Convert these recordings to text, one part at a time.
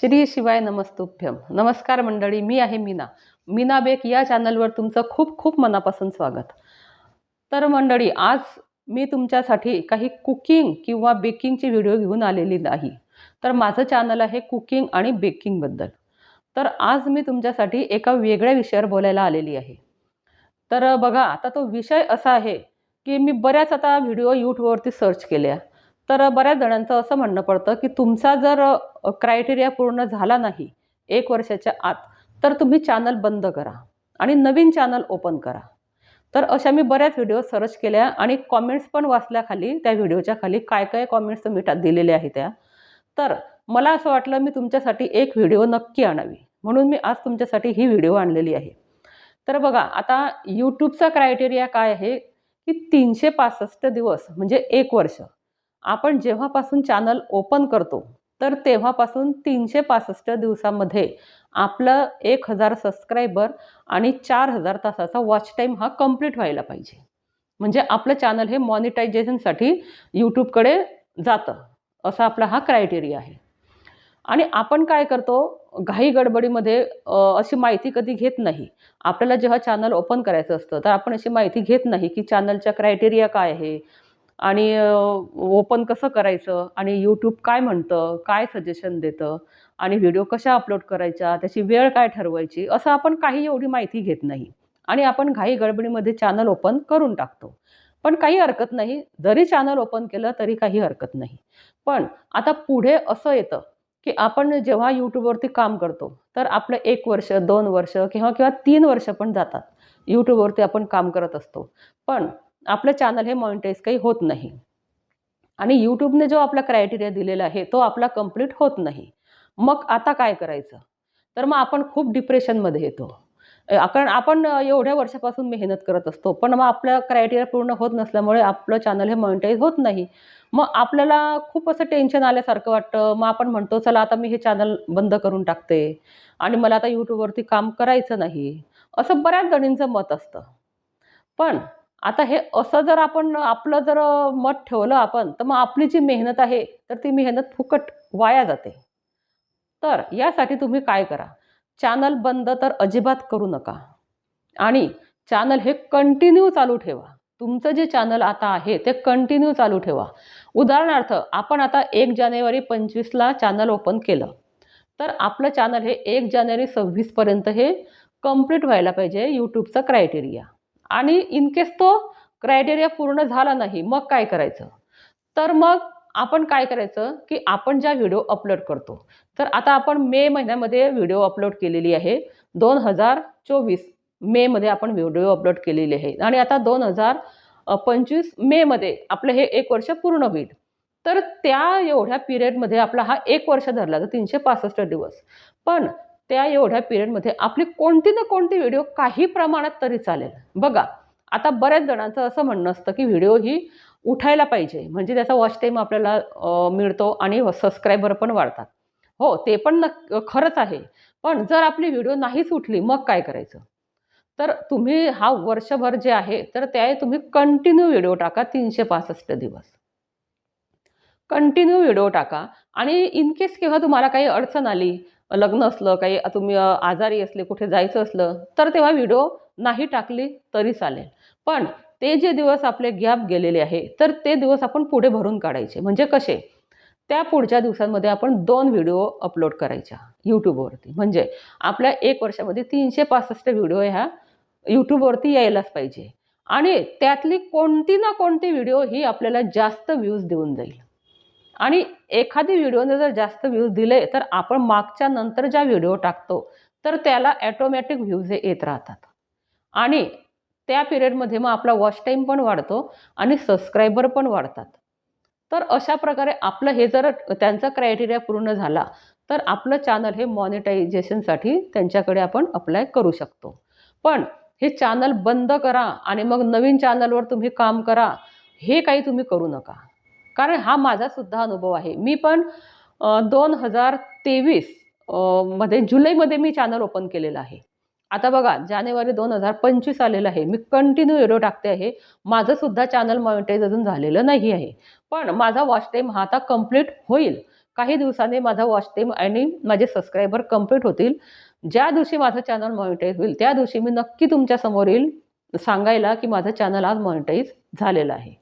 श्री शिवाय नमस्तुभ्यम नमस्कार मंडळी मी आहे मीना. मीना बेक या चॅनलवर तुमचं खूप खूप मनापासून स्वागत. तर मंडळी आज मी तुमच्यासाठी काही कुकिंग किंवा बेकिंगची व्हिडिओ घेऊन आलेली नाही. तर माझं चॅनल आहे कुकिंग आणि बेकिंगबद्दल तर आज मी तुमच्यासाठी एका वेगळ्या विषयावर बोलायला आलेली आहे. तर बघा आता तो विषय असा आहे की मी बऱ्याच आता व्हिडिओ यूट्यूबवरती सर्च केल्या. तर बऱ्याच जणांचं असं म्हणणं पडतं की तुमचा जर क्रायटेरिया पूर्ण झाला नाही एक वर्षाच्या आत तर तुम्ही चॅनल बंद करा आणि नवीन चॅनल ओपन करा. तर अशा मी बऱ्याच व्हिडिओ सर्च केल्या आणि कॉमेंट्स पण वाचल्या खाली त्या व्हिडिओच्या खाली काय काय कॉमेंट्स तुम्ही दिलेल्या दिलेले आहे त्या. तर मला असं वाटलं मी तुमच्यासाठी एक व्हिडिओ नक्की आणावी. म्हणून मी आज तुमच्यासाठी ही व्हिडिओ आणलेली आहे. तर बघा आता यूट्यूबचा क्रायटेरिया काय आहे? की तीनशे पासष्ट दिवस म्हणजे एक वर्ष. आपण जेव्हापासून चॅनल ओपन करतो तर तेव्हापासून तीनशे पासष्ट दिवसामध्ये आपलं एक हजार सबस्क्रायबर आणि चार हजार तासाचा वॉच टाईम हा कंप्लीट व्हायला पाहिजे. म्हणजे आपलं चॅनल हे मॉनिटायझेशनसाठी यूट्यूबकडे जातं असा आपला हा क्रायटेरिया आहे. आणि आपण काय करतो घाई गडबडीमध्ये अशी माहिती कधी घेत नाही. आपल्याला जेव्हा चॅनल ओपन करायचं असतं तर आपण अशी माहिती घेत नाही की चॅनलच्या क्रायटेरिया काय आहे आणि ओपन कसं करायचं आणि यूट्यूब काय म्हणतं काय सजेशन देतं आणि व्हिडिओ कशा अपलोड करायच्या त्याची वेळ काय ठरवायची असं आपण काही एवढी माहिती घेत नाही. आणि आपण घाई गडबडीमध्ये चॅनल ओपन करून टाकतो. पण काही हरकत नाही जरी चॅनल ओपन केलं तरी काही हरकत नाही. पण आता पुढे असं येतं की आपण जेव्हा यूट्यूबवरती काम करतो तर आपलं एक वर्ष दोन वर्ष किंवा किंवा तीन वर्ष पण जातात. यूट्यूबवरती आपण काम करत असतो. पण आपलं चॅनल हे मॉनिटाईज काही होत नाही. आणि यूट्यूबने जो आपला क्रायटेरिया दिलेला आहे तो आपला कंप्लीट होत नाही. मग आता काय करायचं? तर मग आपण खूप डिप्रेशनमध्ये येतो. कारण आपण एवढ्या वर्षापासून मेहनत करत असतो पण मग आपल्या क्रायटेरिया पूर्ण होत नसल्यामुळे आपलं चॅनल हे मॉनिटाईज होत नाही. मग आपल्याला खूप असं टेन्शन आल्यासारखं वाटतं. मग आपण म्हणतो चला आता मी हे चॅनल बंद करून टाकते. आणि मला आता यूट्यूबवरती काम करायचं नाही. असं बऱ्याच जणींचं मत असतं. पण आता हे असं जर आपण आपलं जर मत ठेवलं आपण तर मग आपली जी मेहनत आहे तर ती मेहनत फुकट वाया जाते. तर यासाठी तुम्ही काय करा? चॅनल बंद तर अजिबात करू नका. आणि चॅनल हे कंटिन्यू चालू ठेवा. तुमचं जे चॅनल आता आहे ते कंटिन्यू चालू ठेवा. उदाहरणार्थ आपण आता एक जानेवारी पंचवीसला चॅनल ओपन केलं. तर आपलं चॅनल हे एक जानेवारी सव्वीसपर्यंत हे कंप्लीट व्हायला पाहिजे यूट्यूबचा क्रायटेरिया. आणि इनकेस तो क्रायटेरिया पूर्ण झाला नाही मग काय करायचं? तर मग आपण काय करायचं की आपण ज्या व्हिडिओ अपलोड करतो. तर आता आपण मे महिन्यामध्ये व्हिडिओ अपलोड केलेली आहे. दोन हजार चोवीस मेमध्ये आपण व्हिडिओ अपलोड केलेली आहे. आणि आता दोन हजार पंचवीस मेमध्ये आपलं हे एक वर्ष पूर्ण होईल. तर त्या एवढ्या पिरियडमध्ये आपला हा एक वर्ष धरला तर तीनशे पासष्ट दिवस. पण त्या एवढ्या पिरियडमध्ये आपली कोणती ना कोणती व्हिडिओ काही प्रमाणात तरी चालेल. बघा आता बऱ्याच जणांचं असं म्हणणं असतं की व्हिडिओ ही उठायला पाहिजे. म्हणजे त्याचा वॉच टाईम आपल्याला मिळतो आणि सबस्क्रायबर पण वाढतात. हो ते पण नक् खरंच आहे. पण जर आपली व्हिडिओ नाहीच उठली मग काय करायचं? तर तुम्ही हा वर्षभर जे आहे तर त्या तुम्ही कंटिन्यू व्हिडिओ टाका तीनशे पासष्ट दिवस. कंटिन्यू व्हिडिओ टाका आणि इन केस केव्हा तुम्हाला काही अडचण आली लग्न असलं काही तुम्ही आजारी असले कुठे जायचं असलं तर तेव्हा व्हिडिओ नाही टाकली तरी चालेल. पण ते जे दिवस आपले गॅप गेलेले आहे तर ते दिवस आपण पुढे भरून काढायचे. म्हणजे कसे? त्या पुढच्या दिवसांमध्ये आपण दोन व्हिडिओ अपलोड करायच्या यूट्यूबवरती म्हणजे आपल्या एक वर्षामध्ये तीनशे पासष्ट व्हिडिओ ह्या यूट्यूबवरती यायलाच पाहिजे. आणि त्यातली कोणती ना कोणती व्हिडिओ ही आपल्याला जास्त व्ह्यूज देऊन जाईल. आणि एखादी व्हिडिओने जर जास्त व्ह्यूज दिले तर आपण मागच्या नंतर ज्या व्हिडिओ टाकतो तर त्याला ॲटोमॅटिक व्ह्यूज हे येत राहतात. आणि त्या पिरियडमध्ये मग आपला वॉच टाईम पण वाढतो आणि सबस्क्रायबर पण वाढतात. तर अशा प्रकारे आपलं हे जर त्यांचा क्रायटेरिया पूर्ण झाला तर आपलं चॅनल हे मॉनिटायझेशनसाठी त्यांच्याकडे आपण अप्लाय करू शकतो. पण हे चॅनल बंद करा आणि मग नवीन चॅनलवर तुम्ही काम करा हे काही तुम्ही करू नका. कारण हा माझासुद्धा अनुभव आहे. मी पण दोन हजार तेवीसमध्ये जुलैमध्ये मी चॅनल ओपन केलेलं आहे. आता बघा जानेवारी दोन हजार पंचवीस आलेलं आहे. मी कंटिन्यू व्हिडिओ टाकते आहे. माझंसुद्धा चॅनल मॉनिटाईज अजून झालेलं नाही आहे. पण माझा वॉच टाईम हा आता कंप्लीट होईल. काही दिवसांनी माझा वॉच टाईम आणि माझे सबस्क्रायबर कंप्लीट होतील. ज्या दिवशी माझं चॅनल मॉनिटाईज होईल त्या दिवशी मी नक्की तुमच्यासमोर येईल सांगायला की माझं चॅनल आज मॉनिटाईज झालेलं आहे.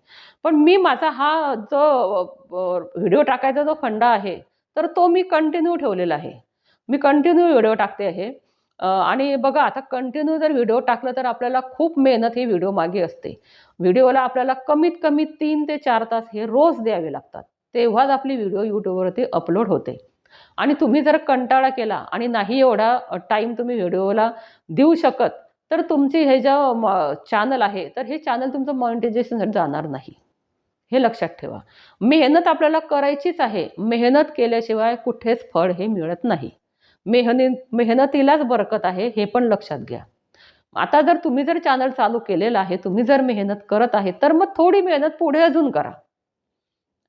पण मी माझा हा जो व्हिडिओ टाकायचा जो फंडा आहे तर तो मी कंटिन्यू ठेवलेला आहे. मी कंटिन्यू व्हिडिओ टाकते आहे. आणि बघा आता कंटिन्यू जर व्हिडिओ टाकलं तर आपल्याला खूप मेहनत ही व्हिडिओ मागे असते. व्हिडिओला आपल्याला कमीत कमी तीन ते चार तास हे रोज द्यावे लागतात. तेव्हाच आपली व्हिडिओ यूट्यूबवरती अपलोड होते. आणि तुम्ही जर कंटाळा केला आणि नाही एवढा टाईम तुम्ही व्हिडिओला देऊ शकत तर तुमची हे जे चॅनल आहे तर हे चॅनल तुमचं मॉनिटायझेशन जाणार नाही. हे लक्षात ठेवा. मेहनत आपल्याला करायचीच आहे. मेहनत केल्याशिवाय कुठेच फळ हे मिळत नाही. मेहनी मेहनतीलाच बरकत आहे हे पण लक्षात घ्या. आता जर तुम्ही जर चॅनल चालू केलेलं आहे तुम्ही जर मेहनत करत आहे तर मग थोडी मेहनत पुढे अजून करा.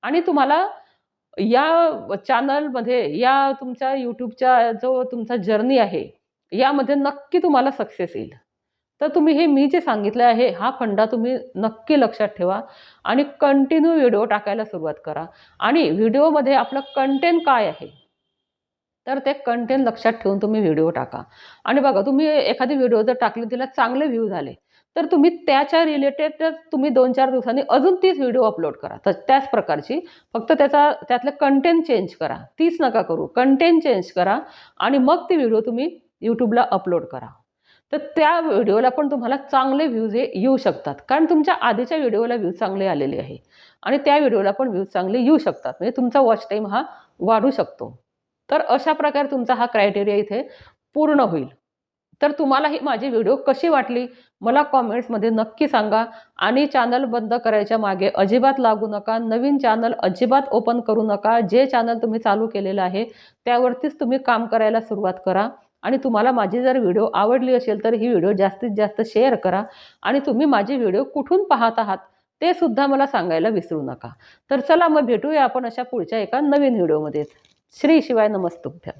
आणि तुम्हाला या चॅनलमध्ये या तुमच्या यूट्यूबच्या जो तुमचा जर्नी आहे यामध्ये नक्की तुम्हाला सक्सेस येईल. तर तुम्ही हे मी जे सांगितलं आहे हा फंडा तुम्ही नक्की लक्षात ठेवा आणि कंटिन्यू व्हिडिओ टाकायला सुरुवात करा. आणि व्हिडिओमध्ये आपलं कंटेंट काय आहे? तर ते कंटेंट लक्षात ठेवून तुम्ही व्हिडिओ टाका. आणि बघा तुम्ही एखादी व्हिडिओ जर टाकली तिला चांगले व्ह्यू झाले तर तुम्ही त्याच्या रिलेटेड तुम्ही दोन चार दिवसांनी अजून तीच व्हिडिओ अपलोड करा. तर त्याच प्रकारची फक्त त्याचा त्यातलं कंटेंट चेंज करा. तीच नका करू. कंटेंट चेंज करा आणि मग ती व्हिडिओ तुम्ही यूट्यूबला अपलोड करा. तर त्या व्हिडिओला पण तुम्हाला चांगले व्ह्यूज हे येऊ शकतात. कारण तुमच्या आधीच्या व्हिडिओला व्ह्यूज चांगले आलेले आहे. आणि त्या व्हिडिओला पण व्ह्यूज चांगले येऊ शकतात. म्हणजे तुमचा वॉच टाईम हा वाढू शकतो. तर अशा प्रकारे तुमचा हा क्रायटेरिया इथे पूर्ण होईल. तर तुम्हाला ही माझी व्हिडिओ कशी वाटली? मला कॉमेंट्समध्ये नक्की सांगा. आणि चॅनल बंद करायच्या मागे अजिबात लागू नका. नवीन चॅनल अजिबात ओपन करू नका. जे चॅनल तुम्ही चालू केलेलं आहे त्यावरतीच तुम्ही काम करायला सुरुवात करा. आणि तुम्हाला माझी जर व्हिडिओ आवडली असेल तर ही व्हिडिओ जास्तीत जास्त शेअर करा आणि तुम्ही माझे व्हिडिओ कुठून पाहत आहात ते सुद्धा मला सांगायला विसरू नका. तर चला मग भेटूया आपण अशा पुढच्या एका नवीन व्हिडिओमध्ये. श्री शिवाय नमस्तुभ्यम